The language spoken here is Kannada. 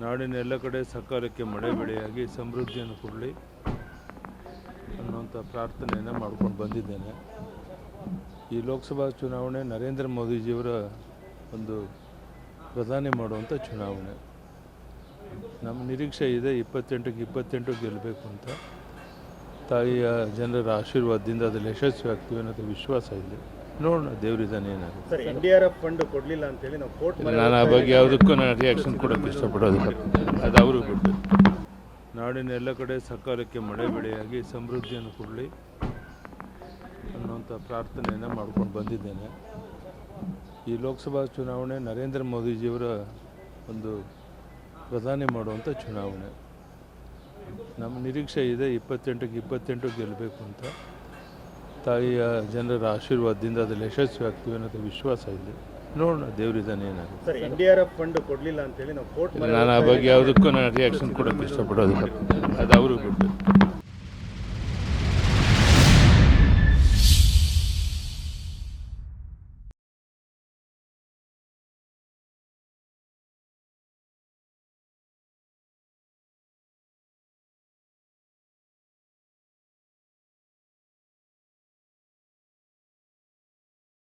ನಾಡಿನ ಎಲ್ಲ ಕಡೆ ಸಕಾಲಕ್ಕೆ ಮಳೆ ಬೆಳೆಯಾಗಿ ಸಮೃದ್ಧಿಯನ್ನು ಕೊಡಲಿ ಅನ್ನುವಂಥ ಪ್ರಾರ್ಥನೆಯನ್ನು ಮಾಡ್ಕೊಂಡು ಬಂದಿದ್ದೇನೆ. ಈ ಲೋಕಸಭಾ ಚುನಾವಣೆ ನರೇಂದ್ರ ಮೋದಿಜಿಯವರ ಒಂದು ಪ್ರಧಾನಿ ಮಾಡುವಂಥ ಚುನಾವಣೆ. ನಮ್ಮ ನಿರೀಕ್ಷೆ ಇದೆ ಇಪ್ಪತ್ತೆಂಟಕ್ಕೆ ಇಪ್ಪತ್ತೆಂಟು ಗೆಲ್ಲಬೇಕು ಅಂತ. ತಾಯಿಯ ಜನರ ಆಶೀರ್ವಾದದಿಂದ ಅದ್ರಲ್ಲಿ ಯಶಸ್ವಿ ಆಗ್ತೀವಿ ಅನ್ನೋದು ವಿಶ್ವಾಸ ಇದೆ. ನೋಡೋಣ ದೇವರಿದ್ದಾನೆ ಏನಾಗುತ್ತೆ. Sir N D R F fund ಕೊಡಲಿಲ್ಲ ಅಂತ ಹೇಳಿ ನಾವು ಕೋರ್ಟ್ ನಾನು ಆ ಬಗ್ಗೆ ಯಾವುದಕ್ಕೂ ನಾನು ರಿಯಾಕ್ಷನ್ ಕೊಡೋಕೆ ಇಷ್ಟಪಡೋದಿಲ್ಲ. ಅದು ಅವರು ಬಿಟ್ಟು ನಾಡಿನ ಎಲ್ಲ ಕಡೆ ಸಕಾಲಕ್ಕೆ ಮಳೆ ಬೆಳೆಯಾಗಿ ಸಮೃದ್ಧಿಯನ್ನು ಕೊಡಲಿ ಅನ್ನುವಂಥ ಪ್ರಾರ್ಥನೆಯನ್ನು ಮಾಡ್ಕೊಂಡು ಬಂದಿದ್ದೇನೆ. ಈ ಲೋಕಸಭಾ ಚುನಾವಣೆ ನರೇಂದ್ರ ಮೋದಿಜಿಯವರ ಒಂದು ಪ್ರಧಾನಿ ಮಾಡುವಂಥ ಚುನಾವಣೆ. ನಮ್ಮ ನಿರೀಕ್ಷೆ ಇದೆ ಇಪ್ಪತ್ತೆಂಟಕ್ಕೆ ಇಪ್ಪತ್ತೆಂಟು ಗೆಲ್ಲಬೇಕು ಅಂತ. ತಾಯಿಯ ಜನರ ಆಶೀರ್ವಾದದಿಂದ ಅದ್ರಲ್ಲಿ ಯಶಸ್ವಿ ಆಗ್ತೀವಿ ಅನ್ನೋದು ವಿಶ್ವಾಸ ಇದೆ. ನೋಡೋಣ ದೇವರಿದ್ದಾನೆ ಏನಾಗುತ್ತೆ. N D R F fund ಕೊಡಲಿಲ್ಲ ಅಂತ ಹೇಳಿ ನಾವು ಕೋರ್ಟ್ ನಾನು ಆ ಬಗ್ಗೆ ಯಾವುದಕ್ಕೂ ನಾನು ರಿಯಾಕ್ಷನ್ ಕೊಡೋಕ್ಕೆ ಇಷ್ಟಪಡೋದಿಲ್ಲ. ಅದು ಅವರು ಬಿಟ್ಟು